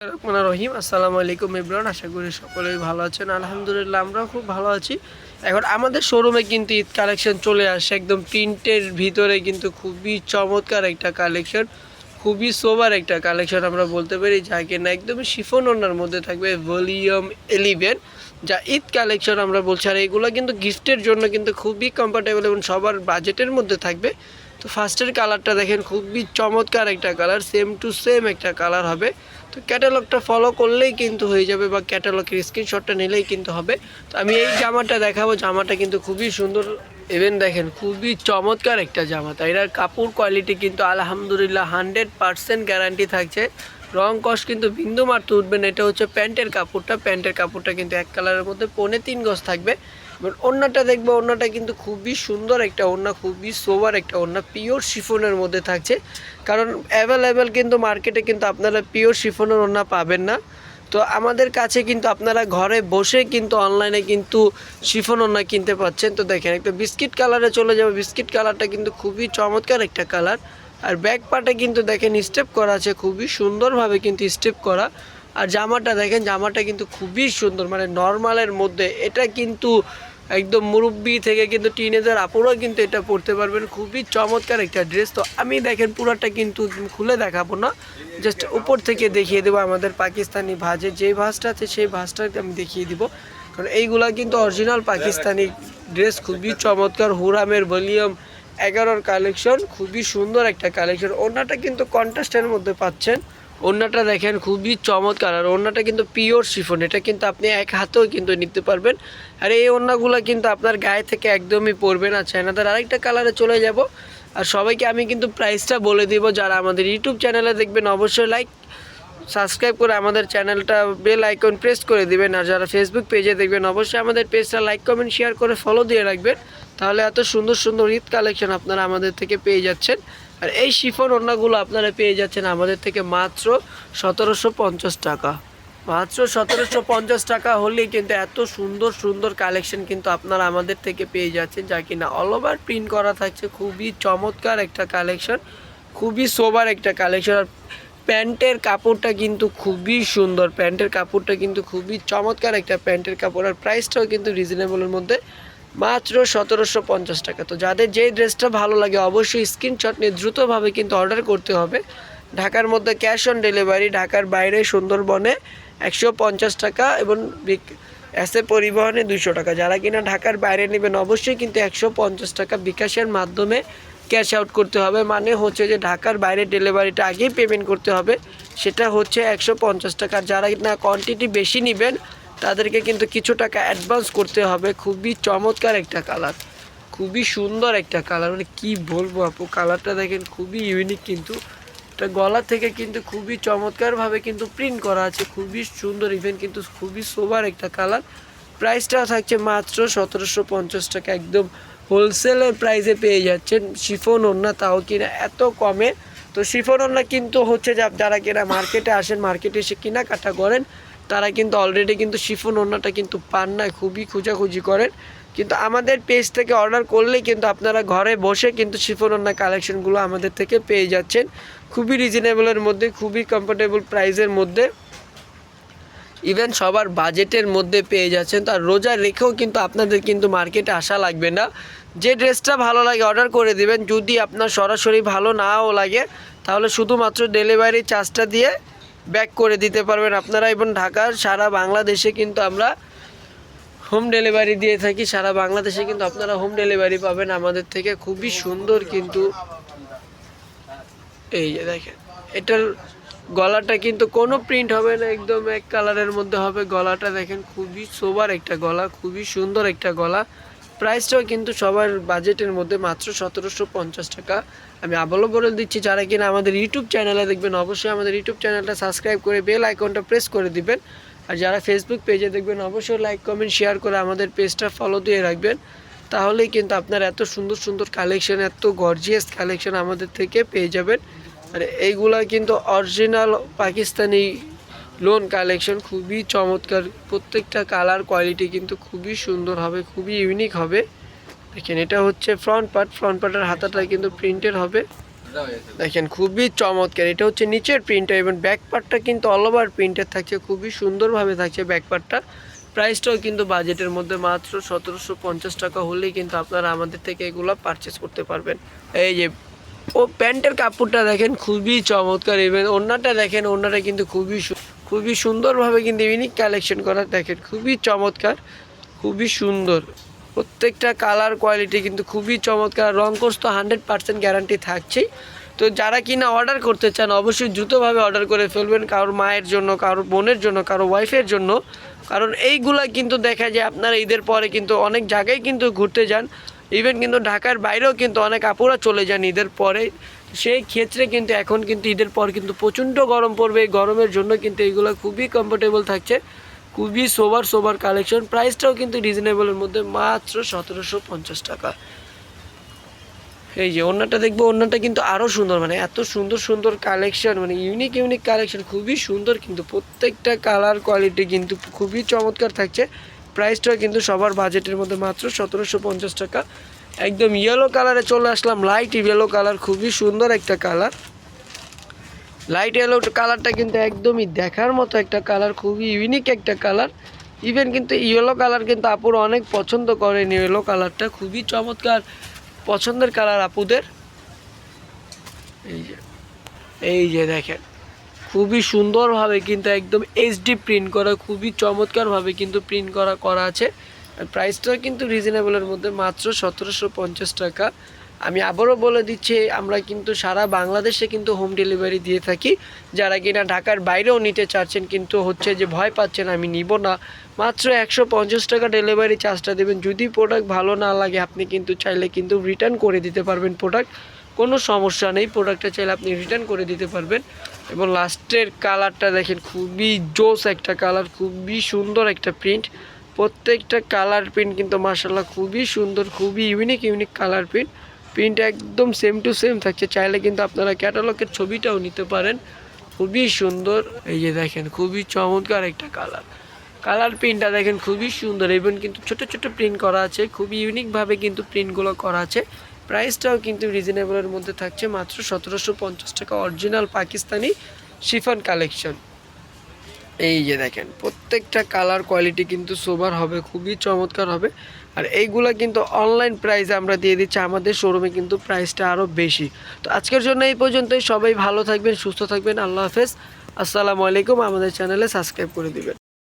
রহিম, আসসালামু আলাইকুম ইমরান আশা করি সকলেই ভালো আছেন। আলহামদুলিল্লাহ, আমরাও খুব ভালো আছি। এখন আমাদের শোরুমে কিন্তু ঈদ কালেকশন চলে আসে একদম প্রিন্টের ভিতরে কিন্তু খুবই চমৎকার একটা কালেকশন খুবই সোবার একটা কালেকশন আমরা বলতে পারি, যা কিনা একদমই শিফন ওনার মধ্যে থাকবে ভলিউম এলিভেন যা ঈদ কালেকশন আমরা বলছি। আর এগুলো কিন্তু গিফটের জন্য কিন্তু খুবই কমফোর্টেবল এবং সবার বাজেটের মধ্যে থাকবে। তো ফার্স্টের কালারটা দেখেন, খুবই চমৎকার একটা কালার সেম টু সেম একটা কালার হবে। তো ক্যাটালগটা ফলো করলেই কিন্তু হয়ে যাবে বা ক্যাটালগের স্ক্রিনশটটা নিলেই কিন্তু হবে। তো আমি এই জামাটা দেখাবো, জামাটা কিন্তু খুবই সুন্দর। ইভেন দেখেন, খুবই চমৎকার একটা জামা। তাই এটার কাপড় কোয়ালিটি কিন্তু আলহামদুলিল্লাহ হান্ড্রেড পারসেন্ট গ্যারান্টি থাকছে। রং কস কিন্তু বিন্দু মারতে উঠবে না, এটা হচ্ছে প্যান্টের কাপড়টা। প্যান্টের কাপড়টা কিন্তু এক কালারের মধ্যে পৌনে তিন গজ থাকবে। এবার ওড়নাটা দেখব ওড়নাটা কিন্তু খুবই সুন্দর একটা ওড়না খুবই সোবার একটা ওড়না পিওর শিফনের মধ্যে থাকছে। কারণ অ্যাভেলেবেল কিন্তু মার্কেটে কিন্তু আপনারা পিওর শিফনের ওড়না পাবেন না। তো আমাদের কাছে কিন্তু আপনারা ঘরে বসে কিন্তু অনলাইনে কিন্তু শিফন ওড়না কিনতে পাচ্ছেন। তো দেখেন, একটা বিস্কিট কালারে চলে যাবে। বিস্কিট কালারটা কিন্তু খুবই চমৎকার একটা কালার আর ব্যাক পার্টে কিন্তু দেখেন স্টেপ করা আছে। খুবই সুন্দরভাবে কিন্তু স্টেপ করা। আর জামাটা দেখেন, জামাটা কিন্তু খুবই সুন্দর। মানে নর্মালের মধ্যে। এটা কিন্তু একদম মুরব্বি থেকে কিন্তু টিনেজার আপুরাও কিন্তু এটা পড়তে পারবেন। খুবই চমৎকার একটা ড্রেস তো আমি দেখেন, পুরোটা কিন্তু খুলে দেখাবো না। জাস্ট উপর থেকে দেখিয়ে দেবো আমাদের পাকিস্তানি ভাজে যে ভাজটা আছে, সেই ভাজটাকে আমি দেখিয়ে দিব। কারণ এইগুলা কিন্তু অরিজিনাল পাকিস্তানি ড্রেস খুবই চমৎকার। হুরামের ভলিউম এগারোর কালেকশন খুবই সুন্দর একটা কালেকশন ওনাটা কিন্তু কন্ট্রাস্টের মধ্যে পাচ্ছেন। ওড়নাটা দেখেন খুবই চমৎকার, আর ওড়নাটা কিন্তু পিওর শিফন, এটা কিন্তু আপনি এক হাতেও কিন্তু নিতে পারবেন। আর এই ওড়নাগুলো কিন্তু আপনার গায়ে থেকে একদমই পড়বে না, চায়নাদের আরেকটা কালারে চলে যাব। আর সবাইকে আমি কিন্তু প্রাইসটা বলে দিব, যারা আমাদের ইউটিউব চ্যানেলে দেখবেন অবশ্যই লাইক, সাবস্ক্রাইব করে আমাদের চ্যানেলটা বেল আইকন প্রেস করে দিবেন। আর যারা ফেসবুক পেজে দেখবেন, অবশ্যই আমাদের পেজটা লাইক, কমেন্ট শেয়ার করে ফলো দিয়ে রাখবেন। তাহলে এত সুন্দর সুন্দর ঈদ কালেকশন আপনারা আমাদের থেকে পেয়ে যাচ্ছেন। আর এই শিফন ওড়নাগুলো আপনারা পেয়ে যাচ্ছেন আমাদের থেকে মাত্র সতেরোশো পঞ্চাশ টাকা। মাত্র সতেরোশো পঞ্চাশ টাকা হলেই কিন্তু এত সুন্দর সুন্দর কালেকশন কিন্তু আপনারা আমাদের থেকে পেয়ে যাচ্ছেন, যা কিনা অল ওভার প্রিন্ট করা থাকছে। খুবই চমৎকার একটা কালেকশন খুবই সোবার একটা কালেকশন আর প্যান্টের কাপড়টা কিন্তু খুবই সুন্দর, প্যান্টের কাপড়টা কিন্তু খুবই চমৎকার একটা প্যান্টের কাপড়। আর প্রাইসটাও কিন্তু রিজনেবলের মধ্যে। মাত্র সতেরোশো পঞ্চাশ টাকা। তো যাদের যেই ড্রেসটা ভালো লাগে, অবশ্যই স্ক্রিনশট নিয়ে দ্রুতভাবে কিন্তু অর্ডার করতে হবে। ঢাকার মধ্যে ক্যাশ অন ডেলিভারি ঢাকার বাইরে সুন্দরবনে একশো পঞ্চাশ টাকা এবং এসে পরিবহনে দুশো টাকা। যারা কিনা ঢাকার বাইরে নেবেন, অবশ্যই কিন্তু একশো পঞ্চাশ টাকা বিকাশের মাধ্যমে ক্যাশ আউট করতে হবে। মানে হচ্ছে যে ঢাকার বাইরে ডেলিভারিটা আগেই পেমেন্ট করতে হবে। সেটা হচ্ছে একশো পঞ্চাশ টাকা। যারা না কোয়ান্টিটি বেশি নেবেন তাদেরকে কিন্তু কিছু টাকা অ্যাডভান্স করতে হবে। খুবই চমৎকার একটা কালার খুবই সুন্দর একটা কালার মানে কী বলব আপু? কালারটা দেখেন খুবই ইউনিক কিন্তু। এটা গলা থেকে কিন্তু খুবই চমৎকারভাবে কিন্তু প্রিন্ট করা আছে। খুবই সুন্দর ইভেন কিন্তু খুবই সোবার একটা কালার প্রাইসটাও থাকছে মাত্র সতেরোশো পঞ্চাশ টাকা। একদম হোলসেলের প্রাইসে পেয়ে যাচ্ছেন। শিফন ওড়না তাও কিনা এত কমে। তো শিফন ওড়না কিন্তু হচ্ছে যারা কিনা মার্কেটে আসেন মার্কেটে এসে কেনাকাটা করেন তারা কিন্তু অলরেডি কিন্তু শিফন ওড়নাটা কিন্তু পান না খুবই খোঁজাখুঁজি করেন। কিন্তু আমাদের পেজ থেকে অর্ডার করলেই কিন্তু আপনারা ঘরে বসে কিন্তু শিফন ওড়না কালেকশনগুলো আমাদের থেকে পেয়ে যাচ্ছেন। খুবই রিজনেবলের মধ্যে, খুবই কমফোর্টেবল প্রাইসের মধ্যে। ইভেন সবার বাজেটের মধ্যে পেয়ে যাচ্ছেন। তার রোজা রেখেও কিন্তু আপনাদের কিন্তু মার্কেটে আসা লাগবে না। যে ড্রেসটা ভালো লাগে অর্ডার করে দেবেন। যদি আপনার সরাসরি ভালো নাও লাগে, তাহলে শুধুমাত্র ডেলিভারি চার্জটা দিয়ে ব্যাক করে দিতে পারবেন। আপনারা এবং ঢাকার সারা বাংলাদেশে কিন্তু আমরা হোম ডেলিভারি দিয়ে থাকি। সারা বাংলাদেশে কিন্তু আপনারা হোম ডেলিভারি পাবেন। আমাদের থেকে খুবই সুন্দর কিন্তু এই যে দেখেন, এটার গলাটা কিন্তু কোনো প্রিন্ট হবে না, একদম এক কালারের মধ্যে হবে। গলাটা দেখেন খুবই সোবার একটা গলা, খুবই সুন্দর একটা গলা। প্রাইসটাও কিন্তু সবার বাজেটের মধ্যে মাত্র সতেরোশো পঞ্চাশ টাকা। আমি আবারও বলে দিচ্ছি, যারা কিনা আমাদের ইউটিউব চ্যানেলে দেখবেন, অবশ্যই আমাদের ইউটিউব চ্যানেলটা সাবস্ক্রাইব করে বেল আইকনটা প্রেস করে দিবেন। আর যারা ফেসবুক পেজে দেখবেন, অবশ্যই লাইক কমেন্ট শেয়ার করে আমাদের পেজটা ফলো দিয়ে রাখবেন। তাহলেই কিন্তু আপনার এত সুন্দর সুন্দর কালেকশন এত গর্জিয়াস কালেকশন আমাদের থেকে পেয়ে যাবেন। আর এইগুলা কিন্তু অরিজিনাল পাকিস্তানি লোন কালেকশন খুবই চমৎকার। প্রত্যেকটা কালার কোয়ালিটি কিন্তু খুবই সুন্দর হবে, খুবই ইউনিক হবে। দেখেন, এটা হচ্ছে ফ্রন্ট পার্ট ফ্রন্ট পার্টের হাতাটা কিন্তু প্রিন্টের হবে। দেখেন, খুবই চমৎকার। এটা হচ্ছে নিচের প্রিন্টটা এবং ব্যাক পার্টটা কিন্তু অল ওভার প্রিন্টের থাকছে খুবই সুন্দরভাবে থাকছে ব্যাক পার্টটা প্রাইসটাও কিন্তু বাজেটের মধ্যে মাত্র সতেরোশো পঞ্চাশ টাকা হলেই কিন্তু আপনারা আমাদের থেকে এগুলো পারচেস করতে পারবেন। এই যে, ও প্যান্টের কাপড়টা দেখেন, খুবই চমৎকার। ইভেন ওড়নাটা দেখেন, ওড়নাটা কিন্তু খুবই খুবই সুন্দরভাবে কিন্তু ইউনিক কালেকশন করা। দেখেন, খুবই চমৎকার, খুবই সুন্দর। প্রত্যেকটা কালার কোয়ালিটি কিন্তু খুবই চমৎকার। রং কোর্স তো হান্ড্রেড পার্সেন্ট গ্যারান্টি থাকছেই। তো যারা কিনা অর্ডার করতে চান, অবশ্যই দ্রুতভাবে অর্ডার করে ফেলবেন। কারোর মায়ের জন্য, কারোর বোনের জন্য কারও ওয়াইফের জন্য। কারণ এইগুলা কিন্তু দেখা যায় আপনারা ঈদের পরে কিন্তু অনেক জায়গায় কিন্তু ঘুরতে যান। ইভেন কিন্তু ঢাকার বাইরেও কিন্তু অনেক আপুরা চলে যান ঈদের পরে। সেই ক্ষেত্রে কিন্তু এখন কিন্তু ঈদের পর কিন্তু প্রচণ্ড গরম পড়বে। এই গরমের জন্য কিন্তু এইগুলো খুবই কমফোর্টেবল থাকছে। খুবই সোবার সোবার কালেকশন প্রাইসটাও কিন্তু রিজনেবলের মধ্যে মাত্র সতেরোশো পঞ্চাশ টাকা। এই যে ওড়নাটা দেখব, ওড়নাটা কিন্তু আরও সুন্দর মানে এত সুন্দর সুন্দর কালেকশন মানে ইউনিক ইউনিক কালেকশন খুবই সুন্দর কিন্তু প্রত্যেকটা কালার কোয়ালিটি কিন্তু খুবই চমৎকার থাকছে। প্রাইসটাও কিন্তু সবার বাজেটের মধ্যে মাত্র সতেরোশো পঞ্চাশ টাকা। একদম ইয়েলো কালারে চলে আসলাম। লাইট ইয়েলো কালার খুবই সুন্দর একটা কালার লাইট ইয়েলো কালারটা কিন্তু একদমই দেখার মতো একটা কালার খুবই ইউনিক একটা কালার ইভেন কিন্তু ইয়েলো কালার কিন্তু আপুরা অনেক পছন্দ করেন ইয়েলো কালারটা খুবই চমৎকার পছন্দের কালার আপুদের। এই যে এই যে দেখেন, খুবই সুন্দরভাবে কিন্তু একদম এইচডি প্রিন্ট করা, খুবই চমৎকারভাবে কিন্তু প্রিন্ট করা করা আছে। প্রাইসটাও কিন্তু রিজনেবলের মধ্যে, মাত্র সতেরোশো পঞ্চাশ টাকা। আমি আবারও বলে দিচ্ছি, আমরা কিন্তু সারা বাংলাদেশে কিন্তু হোম ডেলিভারি দিয়ে থাকি। যারা কিনা ঢাকার বাইরেও নিতে চাচ্ছেন কিন্তু হচ্ছে যে ভয় পাচ্ছেন, আমি নিব না। মাত্র একশো পঞ্চাশ টাকা ডেলিভারি চার্জটা দেবেন। যদি প্রোডাক্ট ভালো না লাগে, আপনি কিন্তু চাইলে কিন্তু রিটার্ন করে দিতে পারবেন প্রোডাক্ট কোনো সমস্যা নেই প্রোডাক্টটা চাইলে আপনি রিটার্ন করে দিতে পারবেন। এবং লাস্টের কালারটা দেখেন, খুবই জোস একটা কালার খুবই সুন্দর একটা প্রিন্ট প্রত্যেকটা কালার প্রিন্ট কিন্তু মার্শাল্লাহ খুবই সুন্দর, খুবই unique unique colour print print একদম সেম টু সেম থাকছে। চাইলে কিন্তু আপনারা ক্যাটালগের ছবিটাও নিতে পারেন। খুবই সুন্দর। এই যে দেখেন, খুবই চমৎকার একটা কালার কালার প্রিন্টটা দেখেন, খুবই সুন্দর। এবং কিন্তু ছোট ছোট প্রিন্ট করা আছে। খুবই ইউনিকভাবে কিন্তু প্রিন্টগুলো করা আছে। প্রাইসটাও কিন্তু রিজনেবলের মধ্যে থাকছে। মাত্র সতেরোশো পঞ্চাশ টাকা অরিজিনাল পাকিস্তানি শিফন কালেকশন এই যে দেখেন, প্রত্যেকটা কালার কোয়ালিটি কিন্তু সোবার হবে, খুবই চমৎকার হবে। আর এইগুলা কিন্তু অনলাইন প্রাইসে আমরা দিয়ে দিচ্ছি, আমাদের শোরুমে কিন্তু প্রাইসটা আরও বেশি। তো আজকের জন্য এই পর্যন্তই, সবাই ভালো থাকবেন, সুস্থ থাকবেন, আল্লাহ হাফেজ। আসসালামু আলাইকুম, আমাদের চ্যানেলে সাবস্ক্রাইব করে দিবেন।